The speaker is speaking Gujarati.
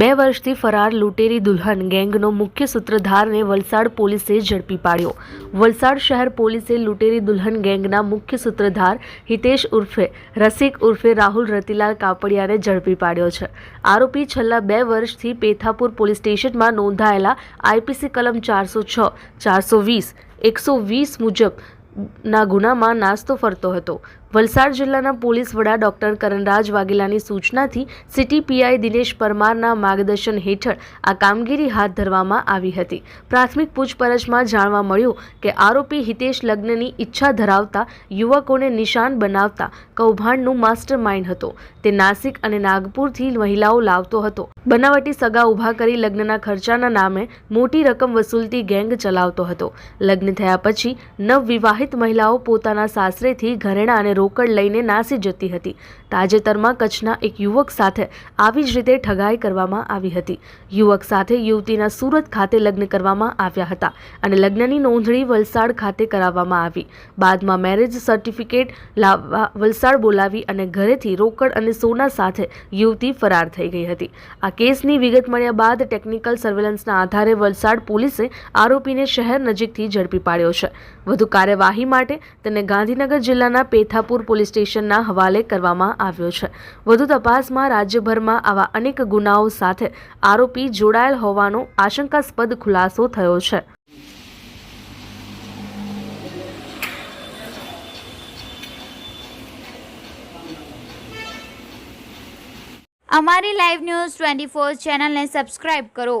બે વર્ષથી ફરાર લૂંટેરી દુલ્હન ગેંગનો મુખ્ય સૂત્રધારને વલસાડ પોલીસે ઝડપી પાડ્યો. વલસાડ શહેર પોલીસે લૂંટેરી દુલ્હન ગેંગના મુખ્ય સૂત્રધાર હિતેશ ઉર્ફે, રસિક ઉર્ફે રાહુલ રતિલાલ કાપડિયાને ઝડપી પાડ્યો છે. આરોપી છેલ્લા બે વર્ષથી પેથાપુર પોલીસ સ્ટેશનમાં નોંધાયેલા આઈપીસી કલમ ચારસો છ, ચારસો વીસ, એકસો વીસ મુજબ ના ગુનામાં નાસ્તો ફરતો હતો. વલસાડ જિલ્લાના પોલીસ વડા ડોક્ટર કરણરાજ વાઘેલાની સૂચનાથી સિટી પીઆઈ દિનેશ પરમારના માર્ગદર્શન હેઠળ આ કામગીરી હાથ ધરવામાં આવી હતી. પ્રાથમિક પૂછપરછમાં જાણવા મળ્યું કે આરોપી હિતેશ લગ્નની ઈચ્છા ધરાવતા યુવકોને નિશાન બનાવતા કૌભાંડનું માસ્ટર માઇન્ડ હતો. તે નાસિક અને નાગપુરથી મહિલાઓ લાવતો હતો. બનાવટી સગા ઊભા કરી લગ્નના ખર્ચાના નામે મોટી રકમ વસૂલતી ગેંગ ચલાવતો હતો. લગ્ન થયા પછી નવવિવાહિત મહિલાઓ પોતાના સાસરેથી ઘરેણા અને રોકડ લઈને નાસી જતી હતી. તાજેતરમાં કચ્છના એક યુવક સાથે આવી જ રીતે ઠગાઈ કરવામાં આવી હતી. યુવક સાથે યુવતીના સુરત ખાતે લગ્ન કરવામાં આવ્યા હતા અને લગ્નની નોંધણી વલસાડ ખાતે કરાવવામાં આવી. બાદમાં મેરેજ સર્ટિફિકેટ લાવવા વલસાડ બોલાવી અને ઘરેથી રોકડ અને સોના સાથે યુવતી ફરાર થઈ ગઈ હતી. આ કેસની વિગત મળ્યા બાદ ટેકનિકલ સર્વેલન્સના આધારે વલસાડ પોલીસે આરોપીને શહેર નજીકથી ઝડપી પાડ્યો છે. વધુ કાર્યવાહી માટે તેને ગાંધીનગર જિલ્લાના પેથાપુર પોલીસ સ્ટેશનના હવાલે કરવામાં આવ્યો છે. વધુ તપાસમાં રાજ્યભરમાં આવા અનેક ગુનાઓ સાથે આરોપી જોડાયેલ હોવાનો આશંકાસ્પદ ખુલાસો થયો છે. અમારી લાઈવ ન્યૂઝ ટ્વેન્ટી ફોર ચેનલને સબસ્ક્રાઈબ કરો.